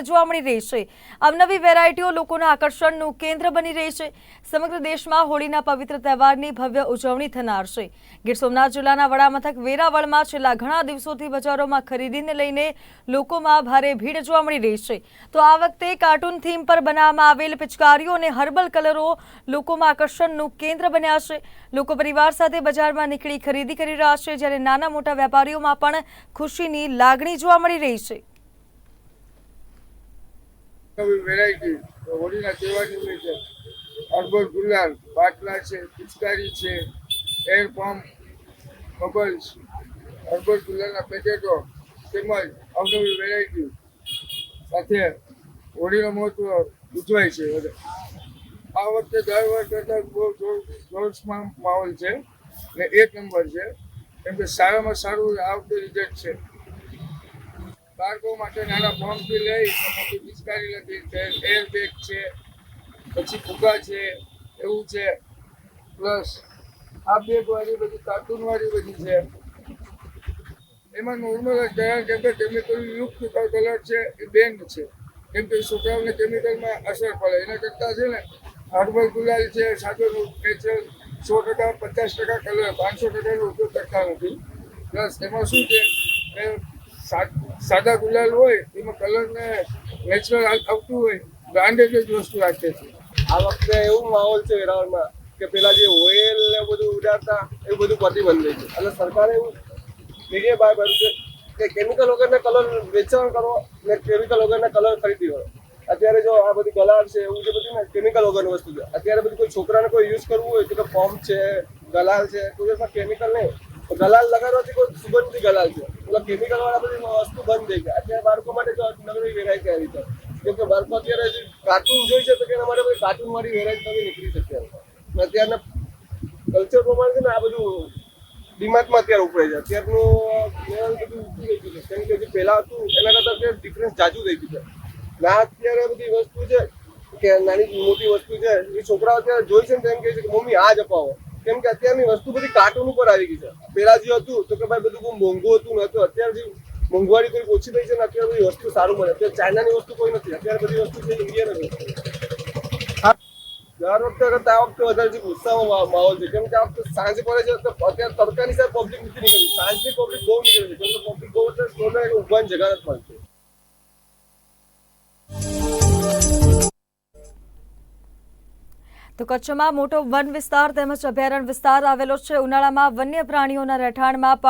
જોવા મળી રહી છે. અવનવી વેરાયટીઓ લોકોના આકર્ષણનું કેન્દ્ર બની રહી છે. સમગ્ર દેશમાં હોળીના પવિત્ર તહેવારની ભવ્ય ઉજવણી થનાર છે. ગીર સોમનાથ જિલ્લાના વડામથક વેરાવળમાં છેલ્લા ઘણા દિવસોથી બજારોમાં ખરીદીને લઈને લોકોમાં ભારે ભીડ જોવા મળી રહી છે. તો આ વખતે કાર્ટૂન થીમ પર બનાવવામાં આવેલ પિચકારીઓ અને હર્બલ કલરો લોકોમાં આકર્ષણનું કેન્દ્ર બન્યા છે. લોકો પરિવાર સાથે બજારમાં નીકળી ખરીદી કરી રહ્યા છે, જ્યારે નાના મોટા વેપારીઓમાં પણ ખુશીની લાગણી જોવા મળી રહી છે. નવી વેરાયટી હોળીના તહેવાર નિમિત્તે અર્બન ગુલાલ, બાટલા છે, પિચકારી છે, એર પંપ બબલ્સ અર્બન ગુલાલના પેકેટો, તેમજ અવનવી વેરાયટી સાથે હોળીનો મહત્વ ઉજવાય છે આ વખતે દર વર્ષ કરતાં બહુ જોશમાં માહોલ છે ને એક નંબર છે. કેમ કે સારામાં સારું આ વખતે રિઝલ્ટ છે. બાળકો માટે નાના પંપથી લઈ મોટી પિચકારી લગી છે એર બેગ છે, પછી ફૂગા છે, એવું છે. પ્લસ આ બેગ વાળી બધી કાર્ટૂન વાળી બધી છે. એમાં નોર્મલ જ કલર કેમ કે કેમિકલ યુક્ત કલર છે એ બેન્ડ છે. કેમ કે છોકરાઓને કેમિકલમાં અસર પડે. એના કરતાં છે ને, હર્બલ ગુલાલ છે, સાદો નેચરલ સો ટકા, પચાસ ટકા કલર પાંચસો ટકાનો ઉપયોગ કરતા નથી. પ્લસ એમાં શું છે સાદા ગુલાલ હોય, એમાં કલરને નેચરલ આવતું હોય બ્રાન્ડેડ જ વસ્તુ રાખે છે. આ વખતે એવું માહોલ છે વેરાવળમાં કે પેલા જે ઓઇલ ને બધું ઉડાડતા, એવું બધું પ્રતિબંધ છે અને સરકારે એવું નિર્ણય ભાઈ બન્યું છે કે કેમિકલ વગરના કલર વેચાણ કરો ને કેમિકલ વગરના કલર ખરીદી કરો. અત્યારે જો આ બધી ગલાડ છે, એવું જે બધું ને કેમિકલ વગરની વસ્તુ છે. અત્યારે બધું કોઈ છોકરાને કોઈ યુઝ કરવું હોય તો કે પંપ છે, ગલાલ છે, કોઈ કેમિકલ નહીં. ગલાલ લગાડવાથી કોઈ સુગંધી ગલાલ છે. એટલે કેમિકલ વાળા બધી વસ્તુ બંધ થઈ ગયા. અત્યારે બાળકો માટે જો નવી વેરાયટી આવી છે. કેમ કે બાળકો અત્યારે કાર્ટૂન જોઈ છે તો કે એના માટે કોઈ કાર્ટૂન વાળી વેરાયટી નવી નીકળી શકે અત્યારના કલ્ચર પ્રમાણે છે ને આ બધું દિમાગમાં અત્યારે ઉપડે છે. અત્યારનું લેવલ બધું ઊંચું થઈ ગયું છે. કેમ કે જે પહેલા હતું, એના કરતાં અત્યારે ડિફરન્સ જાજુ થઈ ગયું છે. ને અત્યારે બધી વસ્તુ છે, કે નાની મોટી વસ્તુ છે, એ છોકરાઓ અત્યારે જોઈ છે ને તેમ કહે છે કે, મમ્મી, આ જ અપાવો. કેમ કે અત્યારની વસ્તુ બધી કાર્ટૂન ઉપર આવી ગઈ છે. પહેલા જે હતું, તો કે ભાઈ બધું બહુ મોંઘું હતું નતું અત્યારે જે મોંઘવારી કોઈ ઓછી થઈ છે ને અત્યારે બધી વસ્તુ સારું મળે. અત્યારે ચાઇનાની વસ્તુ કોઈ નથી, અત્યારે બધી વસ્તુ છે ઇન્ડિયન વસ્તુ. દર વખતે કરતા આ વખતે વધારે ગુસ્સામાં માહોલ છે, કેમ કે આ વખતે સાંજે પડે છે અત્યારે તડકાની સાથે પબ્લિક નથી. નીકળતી સાંજની પબ્લિક બહુ નીકળે છે, કેમ કે પબ્લિક બહુ એટલે સ્ટોરને ઊભવાની જગ્યા નથી મળતી તો કચ્છમાં મોટો વન વિસ્તાર તેમજ અભયારણ્ય વિસ્તાર આવેલો છે. ઉનાળામાં વન્ય પ્રાણીઓના રહેઠાણમાં